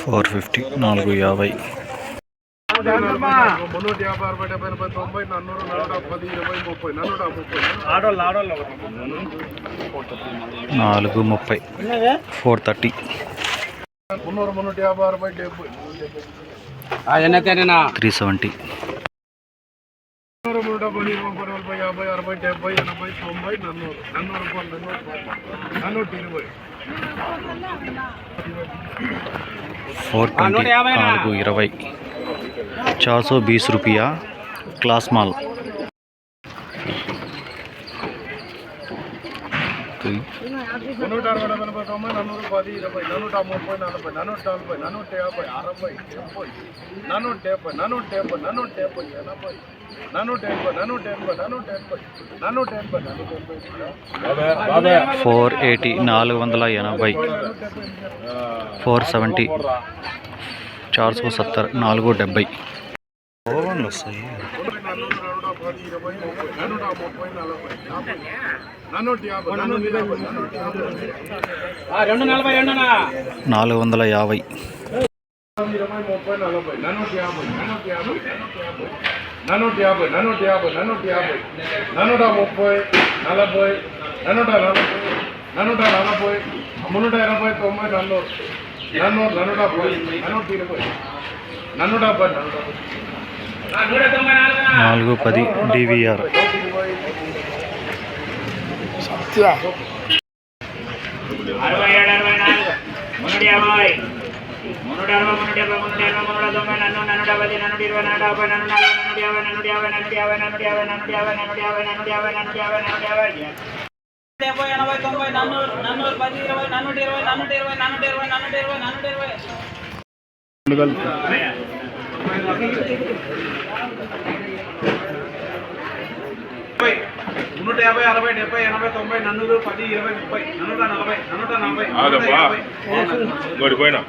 Four fifty నాలుగు యాభై మున్నూట యాభై అరవై డెబ్బై ఎనభై తొంభై నన్నూరు నూట పది ఇరవై ముప్పై. నన్నూట ముప్పై ఆడోళ్ళు ఆడోళ్ళు నాలుగు ముప్పై ఫోర్ థర్టీ. మున్నూరు మున్నూట యాభై అరవై డెబ్బై. Three seventy. ఇరవై ముప్పై నలభై యాభై అరవై డెబ్బై ఎనభై తొంభై నన్నూరు. నన్నూరు నన్నూరు ఇరవై ఫోర్ ట్వంటీ. నాలుగు ఇరవై. అరవై ఎనభై తొంభై పది ఇరవై ముప్పై నలభై నలభై యాభై అరవై డెబ్బై డెబ్బై డెబ్బై డెబ్బై ఎనభై. ఎనభై ఎనభై నన్నూట ఎనభై నన్నూట ఎనభై నన్నూట ఎనభై ఫోర్ ఎయిటీ నాలుగు వందల ఎనభై ఫోర్ సెవెంటీ. చార్ సో సత్తర్ నాలుగు డెబ్బై. ఓవన్లు వస్తాయి నాలుగు వందల యాభై నూట యాభై నూట యాభై నూట యాభై నూట ముప్పై నలభై నూట నలభై నూట నలభై మునూట ఎనభై తొంభై నన్నూరు నన్నూరు నూట నూట ఇరవై నూట డెబ్బై నూట నాలుగు పది డివిఆర్ నూట ఇరవై అరవై ఏడు అరవై నాలుగు మున్నూట యాభై మున్నూట అరవై మున్నూట యాభై మున్నూట ఎనభై మున్నూట తొంభై నన్ను నన్ను డెబ్బై నన్ను ఇరవై నన్ను డెబ్బై నన్ను నలభై నన్ను యాభై నన్ను యాభై నన్ను యాభై నన్ను యాభై నన్ను యాభై నన్ను యాభై నన్ను యాభై నన్ను యాభై నన్ను యాభై డెబ్బై ఎనభై తొంభై నన్నూరు నన్నూరు పది ఇరవై నన్నూట ఇరవై నన్నూట ఇరవై నన్నూట ఇరవై నన్నూట ఇరవై నన్నూట ఇరవై మున్నూట యాభై అరవై డెబ్బై ఎనభై తొంభై నన్నూరు పది ఇరవై ముప్పై నన్నూట నలభై నన్నూట నలభై ఓడిపోయినా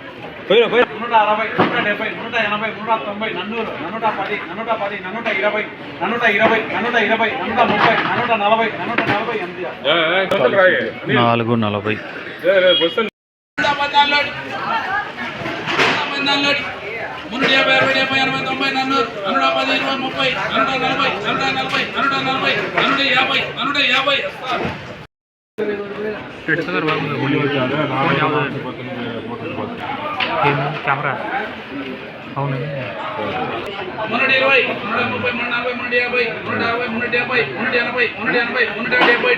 నూట అరవై నూట డెబ్బై నూట ఎనభై నూట తొంభై నన్నూరు నన్నూట పది నన్నూట పది నన్నూట ఇరవై నన్నూట ఇరవై నన్నూట ఇరవై నన్నూట ముప్పై నన్నూట నలభై నన్నూట నలభై ఎనిమిది నాలుగు నలభై మున్నూట యాభై అరవై డెబ్బై ఎనభై తొంభై నన్నూరు నూట పది ఇరవై ముప్పై నూట నలభై నూట నలభై నూట నలభై నూట యాభై నూట యాభై. కెమెరా అవును. మున్నూట ఇరవై నూట ముప్పై నూట నలభై నూట యాభై నూట అరవై నూట డెబ్బై నూట ఎనభై నూట ఎనభై నూట డెబ్బై